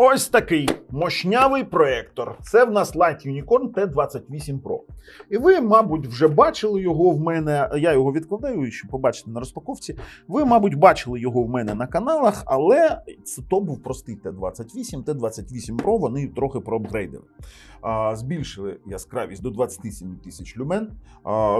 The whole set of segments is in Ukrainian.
Ось такий мощнявий проєктор. Це в нас Light Unicorn T28 Pro. І ви, мабуть, вже бачили його в мене. Я його відкладаю, щоб побачити на розпаковці. Ви, мабуть, бачили його в мене на каналах, але то був простий T28, T28 Pro. Вони трохи проапгрейдили. Збільшили яскравість до 27 тисяч люмен.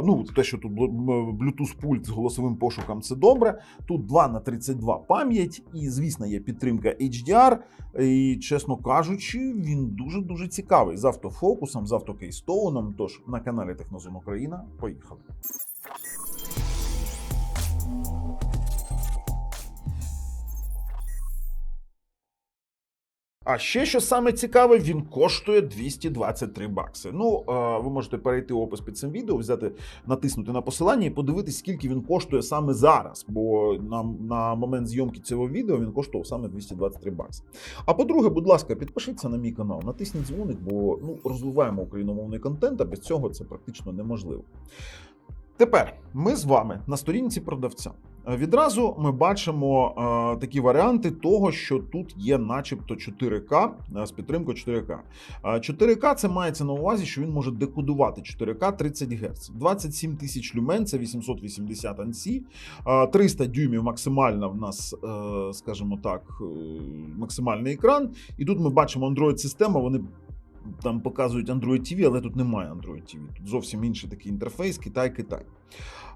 Ну, те, що тут Bluetooth пульт з голосовим пошуком, це добре. Тут 2 на 32 пам'ять, і, звісно, є підтримка HDR. І, чесно кажучи, він дуже дуже цікавий з автофокусом, з автокейстоуном. Тож на каналі Технозон Україна. Поїхали. А ще що саме цікаве, він коштує 223 бакси. Ну, ви можете перейти в опис під цим відео, взяти, натиснути на посилання і подивитись, скільки він коштує саме зараз. Бо на, на момент зйомки цього відео він коштував саме 223 бакси. А по-друге, будь ласка, підпишіться на мій канал, натисніть дзвоник, бо ну, розвиваємо україномовний контент, а без цього це практично неможливо. Тепер ми з вами на сторінці продавця. Е, Відразу ми бачимо е, такі варіанти того, що тут є, начебто, 4К е, з підтримкою 4К. Е, 4К це мається на увазі, що він може декодувати 4К 30 Гц. 27 тисяч люмен, це 880 ансі, е, 300 дюймів максимальна в нас, скажімо так, максимальний екран. І тут ми бачимо Android-система, вони там показують Android TV, але тут немає Android TV. Тут зовсім інший такий інтерфейс, Китай, Китай.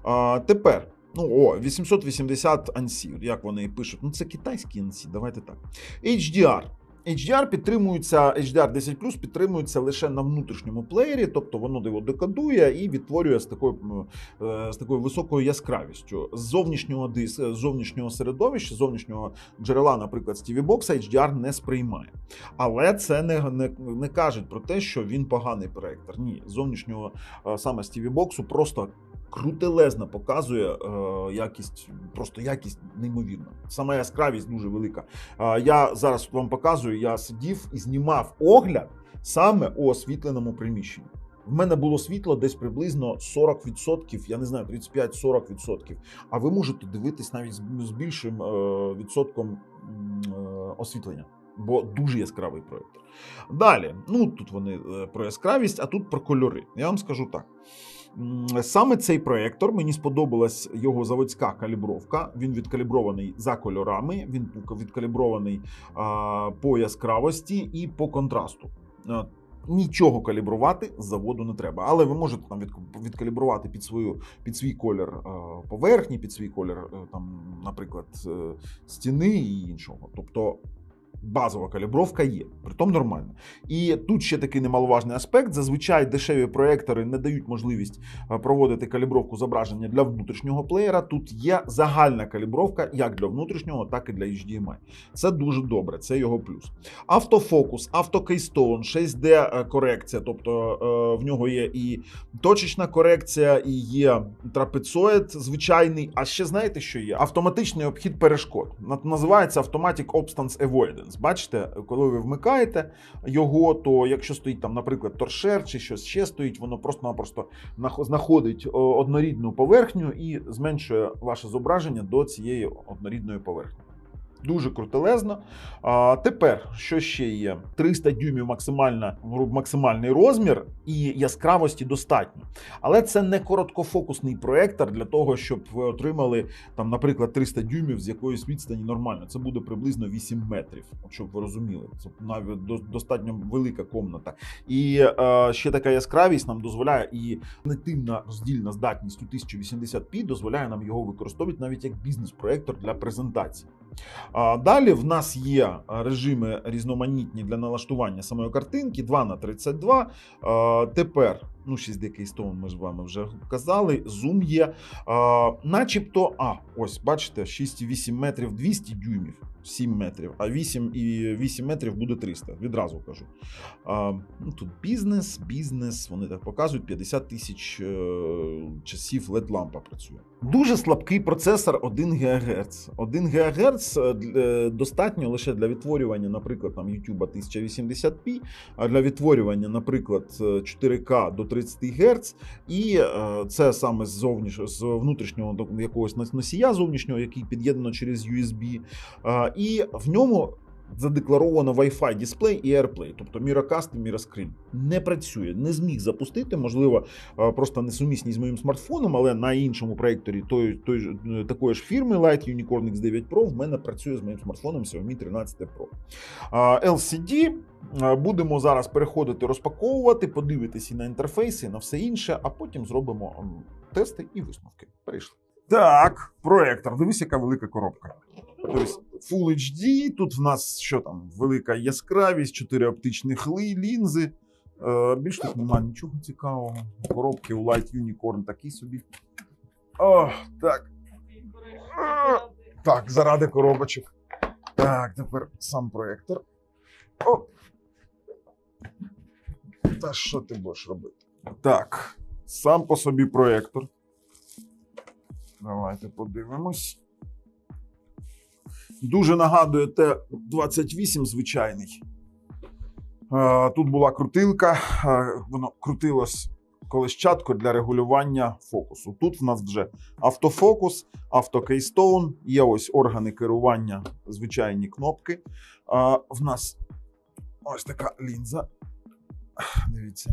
А, тепер. Ну, о, 880 ANSI, як вони і пишуть. Ну, це китайські ANSI, давайте так. HDR. HDR підтримується, HDR 10 підтримується лише на внутрішньому плеєрі, тобто воно його декодує і відтворює з такою, е, з такою високою яскравістю. З зовнішнього дис, зовнішнього середовища, зовнішнього джерела, наприклад, Box, HDR не сприймає. Але це не, не, не кажуть про те, що він поганий проектор. Ні, зовнішнього е, саме Box просто крутелезно показує е, якість, просто якість неймовірна. Сама яскравість дуже велика. Е, я зараз вам показую, я сидів і знімав огляд саме у освітленому приміщенні. В мене було світло десь приблизно 40%, я не знаю, 35-40%. А ви можете дивитись навіть з більшим е, відсотком е, освітлення, бо дуже яскравий проєктор. Далі, ну тут вони е, про яскравість, а тут про кольори. Я вам скажу так. Саме цей проєктор мені сподобалась його заводська калібровка. Він відкалібрований за кольорами, він відкалібрований по яскравості і по контрасту. Нічого калібрувати з заводу не треба, але ви можете там відкалібрувати під свою під свій колір е, поверхні, під свій колір, е, там, наприклад, е, стіни і іншого. Тобто базова калібровка є, притом нормально. І тут ще такий немаловажний аспект: зазвичай дешеві проектори не дають можливість е, проводити калібровку зображення для внутрішнього плеєра. Тут є загальна калібровка як для внутрішнього, так і для HDMI. Це дуже добре, це його плюс. Автофокус, автокейстоун, 6D корекція, тобто е, в нього є і точечна корекція, і є трапецоїд звичайний. А ще знаєте, що є? Автоматичний обхід перешкод. Називається Automatic Obstance Avoidance. Бачите, коли ви вмикаєте його, то якщо стоїть там, наприклад, торшер чи щось ще стоїть, воно просто-напросто нах- знаходить однорідну поверхню і зменшує ваше зображення до цієї однорідної поверхні. Дуже крутелезно. А, тепер, що ще є? 300 дюймів максимальна, максимальний розмір і яскравості достатньо. Але це не короткофокусний проектор для того, щоб ви отримали там, наприклад, 300 дюймів з якоїсь відстані нормально. Це буде приблизно 8 метрів, щоб ви розуміли. Це навіть до- достатньо велика комната. І е, ще така яскравість нам дозволяє, і нативна роздільна здатність у 1080p дозволяє нам його використовувати навіть як бізнес-проектор для презентації. Далі в нас є режими різноманітні для налаштування самої картинки 2 на 32. Тепер, ну, 6D Keystone ми ж вами вже казали, зум є. Начебто, а, ось бачите, 6,8 метрів 200 дюймів. 7 метрів, а 8 і 8 метрів буде 300, відразу кажу. Ну, тут бізнес, бізнес, вони так показують, 50 тисяч е, часів LED-лампа працює. Дуже слабкий процесор 1 ГГц. 1 ГГц е, е, достатньо лише для відтворювання, наприклад, там YouTube 1080p, а для відтворювання, наприклад, е, 4К до 30 Гц. І е, це саме зовніш... з внутрішнього якогось носія зовнішнього, який під'єднано через USB. Е, І в ньому задекларовано Wi-Fi дисплей і AirPlay, тобто Miracast і Mirascreen. Не працює, не зміг запустити. Можливо, е, просто несумісні з моїм смартфоном, але на іншому проєкторі той, той, е, такої ж фірми Light Unicorn X9 Pro в мене працює з моїм смартфоном Xiaomi 13 Pro. LCD е, будемо зараз переходити, розпаковувати, подивитися на інтерфейси, на все інше, а потім зробимо тести і висновки. Перейшли. Так, проектор. Дивись, яка велика коробка. Тобто Full HD, тут в нас що там, велика яскравість, 4 оптичних лінзи. Е, більш тут немає нічого цікавого. Коробки у Light Unicorn такі собі. О, так. Так, заради коробочок. Так, тепер сам проектор. О. Та що ти будеш робити? Так, сам по собі проектор. Давайте подивимось. Дуже нагадує Т-28 звичайний. Е, Тут була крутилка, е, воно крутилось колещатко для регулювання фокусу. Тут в нас вже автофокус, автокейстоун, є ось органи керування, звичайні кнопки. Е, В нас ось така лінза. Дивіться.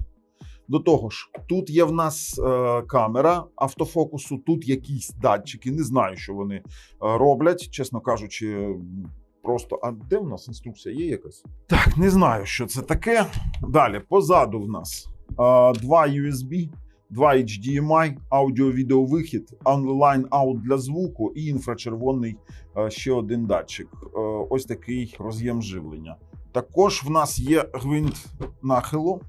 До того ж, тут є в нас е, камера автофокусу, тут якісь датчики. Не знаю, що вони е, роблять, чесно кажучи. Просто, а де в нас інструкція є якась? Так, не знаю, що це таке. Далі, позаду в нас е, два USB, два HDMI, аудіо-відеовихід, онлайн аут для звуку і інфрачервоний е, ще один датчик. Ось такий роз'єм живлення. Також в нас є гвинт нахилу,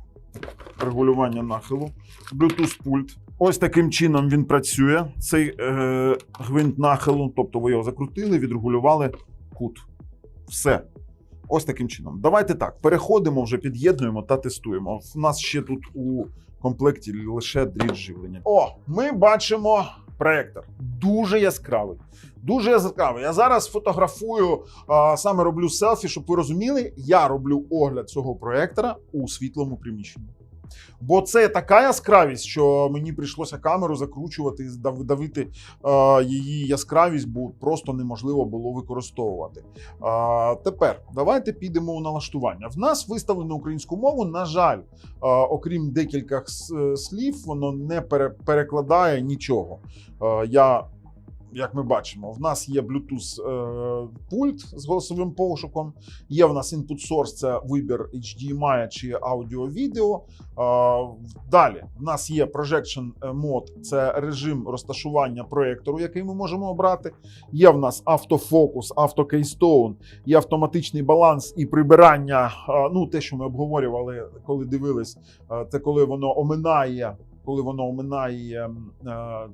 регулювання нахилу, Bluetooth пульт. Ось таким чином він працює. Цей е, гвинт нахилу, тобто ви його закрутили, відрегулювали кут. Все. Ось таким чином. Давайте так, переходимо, вже під'єднуємо та тестуємо. У нас ще тут у комплекті лише дріт живлення. О, ми бачимо проектор. Дуже яскравий. Дуже яскравий. Я зараз фотографую, а, саме роблю селфі, щоб ви розуміли, я роблю огляд цього проектора у світлому приміщенні. Бо це така яскравість, що мені прийшлося камеру закручувати, дав- давити е, її яскравість, бо просто неможливо було використовувати. А, тепер давайте підемо у налаштування. В нас виставлено українську мову. На жаль, е, окрім декількох слів, воно не пере- перекладає нічого. Е, я як ми бачимо, в нас є Bluetooth е, пульт з голосовим пошуком. Є в нас input source, це вибір HDMI чи аудіо-відео. Е, далі в нас є projection mode, це режим розташування проєктору, який ми можемо обрати. Є в нас автофокус, автокейстоун, є автоматичний баланс і прибирання. е, ну, те, що ми обговорювали, коли дивились, це коли воно оминає. Коли воно оминає е,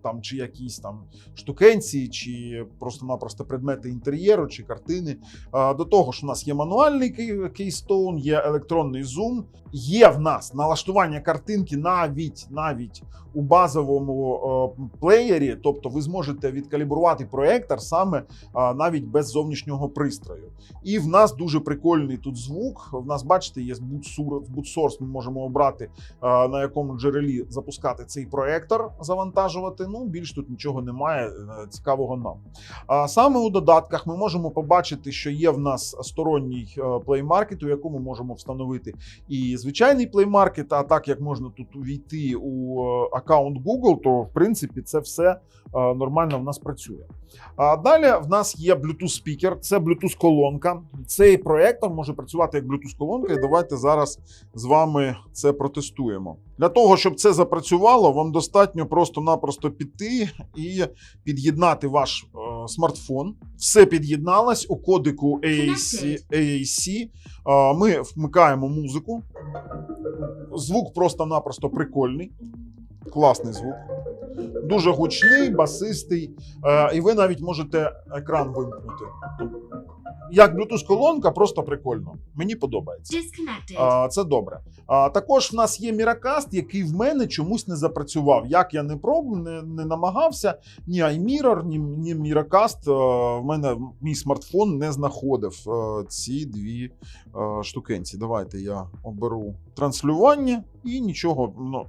там чи якісь там штукенці, чи просто-напросто предмети інтер'єру, чи картини. Е, До того ж, у нас є мануальний кей- кейстоун, є електронний зум, є в нас налаштування картинки навіть навіть у базовому е, плеєрі. Тобто, ви зможете відкалібрувати проектор саме навіть без зовнішнього пристрою. І в нас дуже прикольний тут звук. В нас, бачите, є source, Ми можемо обрати на якому джерелі запускати цей проектор, завантажувати. Ну більш тут нічого немає е, цікавого нам. А саме у додатках ми можемо побачити, що є в нас сторонній Market, у якому можемо встановити і звичайний Market, А так як можна тут увійти у е, аккаунт Google, то в принципі це все е, нормально в нас працює. А далі в нас є Bluetooth спікер, це Bluetooth колонка. Цей проектор може працювати як Bluetooth колонка, і давайте зараз з вами це протестуємо. Для того, щоб це запрацювало, вам достатньо просто-напросто піти і під'єднати ваш е, смартфон. Все під'єдналось у кодику AAC. AAC. Е, ми вмикаємо музику. Звук просто-напросто прикольний. Класний звук. Дуже гучний, басистий. Е, і ви навіть можете екран вимкнути. Як Bluetooth-колонка, просто прикольно. Мені подобається. А, Це добре. А, також в нас є Miracast, який в мене чомусь не запрацював. Як я не пробував, не, не намагався, ні iMirror, ні, ні Miracast. е, В мене мій смартфон не знаходив е, ці дві е, штукенці. Давайте я оберу транслювання і нічого. Ну,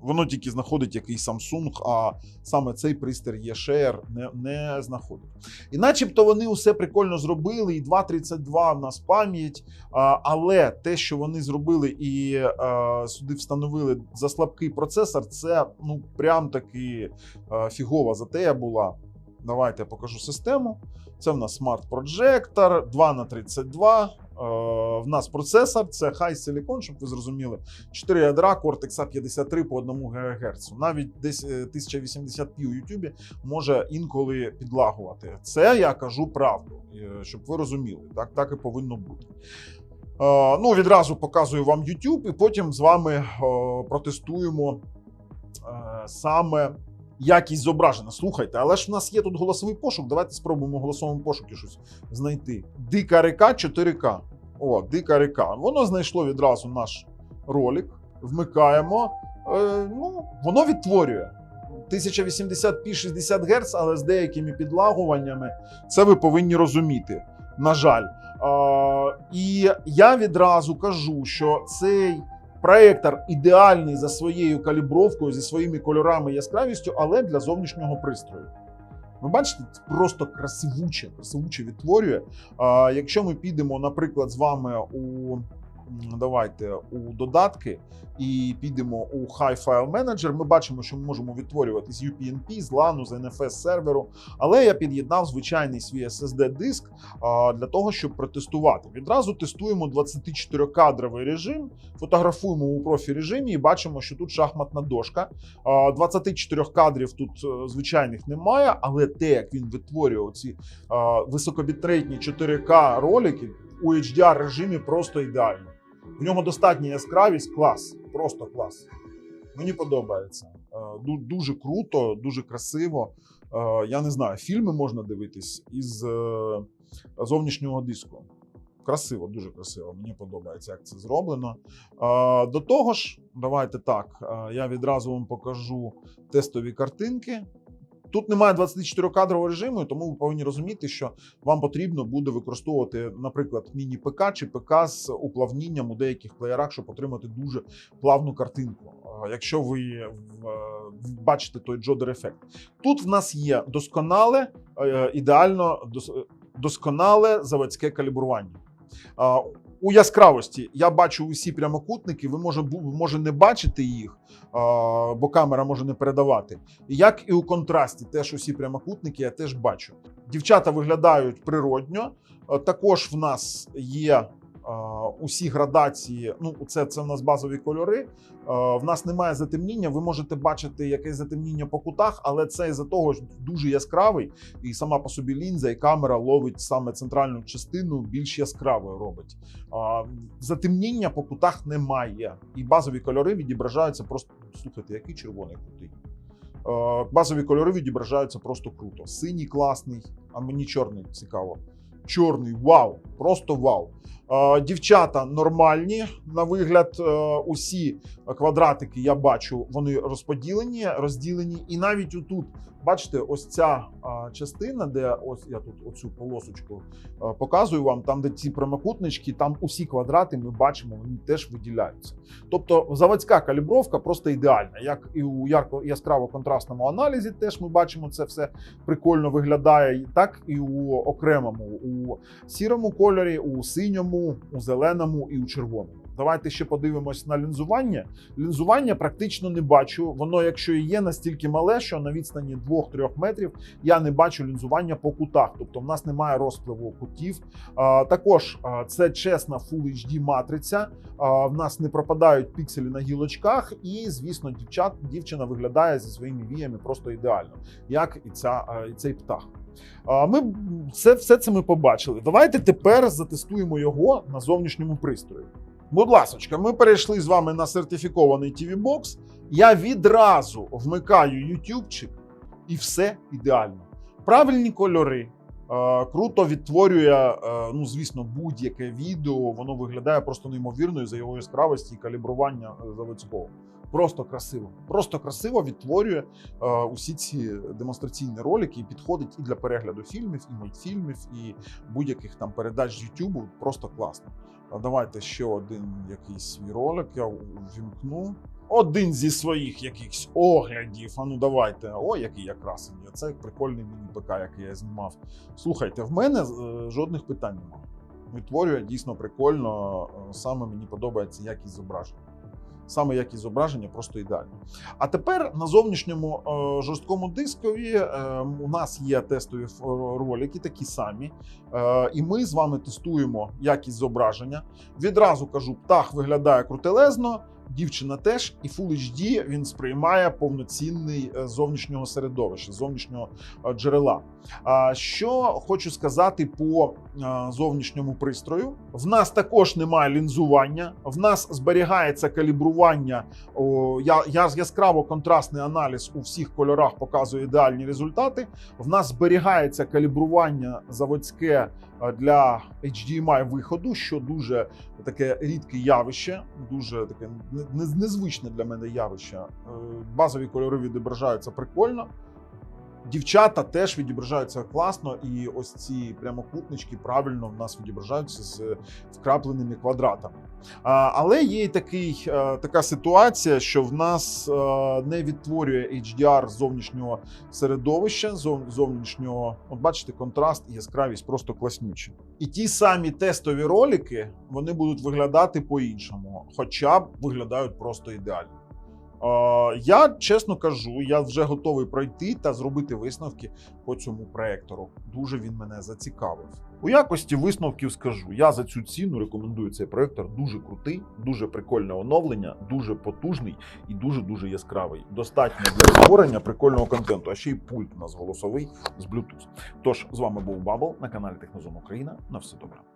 Воно тільки знаходить якийсь Samsung, а саме цей пристрій eShare не, не знаходить. І начебто вони усе прикольно зробили, і 2.32 в нас пам'ять. Але те, що вони зробили і сюди встановили за слабкий процесор, це ну прям таки фігова затея була. Давайте я покажу систему. Це в нас Smart Projector 2 на 32. Е, В нас процесор, це High Silicon, щоб ви зрозуміли. 4 ядра Cortex A53 по 1 ГГц. Навіть десь е, 1080p у YouTube може інколи підлагувати. Це я кажу правду, е, щоб ви розуміли. Так, так і повинно бути. Е, Ну, відразу показую вам YouTube, і потім з вами е, протестуємо е, саме якість зображення. Слухайте, але ж в нас є тут голосовий пошук. Давайте спробуємо в голосовому пошуку щось знайти. Дика река 4К. О, дика река. Воно знайшло відразу наш ролик. Вмикаємо. Е, ну, воно відтворює. 1080p 60 Гц, але з деякими підлагуваннями. Це ви повинні розуміти. На жаль. А, і я відразу кажу, що цей проектор ідеальний за своєю калібровкою, зі своїми кольорами і яскравістю, але для зовнішнього пристрою. Ви бачите, це просто красивуче, красивуче відтворює. А, якщо ми підемо, наприклад, з вами у давайте у додатки і підемо у High File Manager, ми бачимо, що ми можемо відтворювати з UPnP, з LAN, з NFS серверу. Але я під'єднав звичайний свій SSD диск для того, щоб протестувати. Відразу тестуємо 24-кадровий режим, фотографуємо у профі режимі і бачимо, що тут шахматна дошка. А, 24 кадрів тут е, звичайних немає, але те, як він витворює ці високобітрейтні 4К ролики у HDR режимі, просто ідеально. В нього достатня яскравість, клас, просто клас. Мені подобається. Е, Дуже круто, дуже красиво. Е, Я не знаю, фільми можна дивитись із е, зовнішнього диску. Красиво, дуже красиво. Мені подобається, як це зроблено. До того ж, давайте так. Я відразу вам покажу тестові картинки. Тут немає 24-кадрового режиму, тому ви повинні розуміти, що вам потрібно буде використовувати, наприклад, міні-ПК чи ПК з уплавнінням у деяких плеєрах, щоб отримати дуже плавну картинку. Е, Якщо ви е, бачите той джодер ефект, тут в нас є досконале, е, ідеально досконале заводське калібрування. У яскравості я бачу усі прямокутники. Ви може, може не бачити їх, бо камера може не передавати. Як і у контрасті, теж усі прямокутники я теж бачу. Дівчата виглядають природньо. Е, Також в нас є усі градації. Ну, це, це в нас базові кольори. В нас немає затемніння. Ви можете бачити якесь затемніння по кутах, але це із-за того, що дуже яскравий, і сама по собі лінза і камера ловить саме центральну частину більш яскравою робить. Затемніння по кутах немає, і базові кольори відображаються просто. Слухайте, який червоний крутий. Базові кольори відображаються просто круто. Синій класний, а мені чорний цікаво. Чорний, вау, просто вау. Е, Дівчата нормальні на вигляд. е, Усі квадратики я бачу, вони розподілені, розділені. І навіть отут, бачите, ось ця частина, де ось я тут оцю полосочку показую вам, там, де ці прямокутнички, там усі квадрати ми бачимо, вони теж виділяються. Тобто заводська калібровка просто ідеальна. Як і у ярко яскраво контрастному аналізі, теж ми бачимо це все прикольно виглядає, так і у окремому, у сірому кольорі, у синьому, у зеленому і у червоному. Давайте ще подивимось на лінзування. Лінзування практично не бачу. Воно, якщо і є, настільки мале, що на відстані 2-3 метрів я не бачу лінзування по кутах. Тобто, в нас немає розпливу кутів. Також це чесна Full HD матриця. В нас не пропадають пікселі на гілочках, і звісно, дівчат дівчина виглядає зі своїми віями просто ідеально, як і ця і цей птах. Ми все, все це ми побачили. Давайте тепер затестуємо його на зовнішньому пристрої. Будь ласочка, ми перейшли з вами на сертифікований TV Box. Я відразу вмикаю ютубчик, і все ідеально. Правильні кольори. е, Круто відтворює, е, ну звісно, будь-яке відео. Воно виглядає просто неймовірною за його яскравості і калібрування е, заводського. Просто красиво. Просто красиво відтворює усі ці демонстраційні ролики і підходить і для перегляду фільмів, і мультфільмів, і будь-яких там передач з YouTube. Просто класно. А давайте ще один якийсь свій ролик. Я ввімкну. Один зі своїх якихось оглядів. А ну давайте. О, який я красивий. Це прикольний міні-ПК, який я знімав. Слухайте, в мене е, жодних питань немає. Відтворює дійсно прикольно. Е, Саме мені подобається якість зображення. Саме якість зображення просто ідеально. А тепер на зовнішньому е, жорсткому дискові е, у нас є тестові ф- ролики, такі самі. Е, і ми з вами тестуємо якість зображення. Відразу кажу, птах виглядає крутелезно, дівчина теж, і Full HD він сприймає повноцінний е, зовнішнього середовища, зовнішнього е, джерела. Що хочу сказати по е, зовнішньому пристрою. В нас також немає лінзування, в нас зберігається калібрування. Я, я яскраво контрастний аналіз у всіх кольорах показує ідеальні результати. В нас зберігається калібрування заводське для HDMI виходу, що дуже таке рідке явище, дуже таке незвичне для мене явище. Е, Базові кольори відображаються прикольно. Дівчата теж відображаються класно, і ось ці прямокутнички правильно в нас відображаються з вкрапленими квадратами. Але є і такий, е, така ситуація, що в нас е, не відтворює HDR зовнішнього середовища, зов- зовнішнього. От бачите, контраст і яскравість просто класнючі. І ті самі тестові ролики вони будуть виглядати по-іншому, хоча б виглядають просто ідеально. Я чесно кажу, я вже готовий пройти та зробити висновки по цьому проектору. Дуже він мене зацікавив. У якості висновків скажу: я за цю ціну рекомендую цей проектор. Дуже крутий, дуже прикольне оновлення, дуже потужний і дуже дуже яскравий. Достатньо для створення прикольного контенту. А ще й пульт у нас голосовий з Bluetooth. Тож з вами був Бабл на каналі Технозон Україна. На все добре.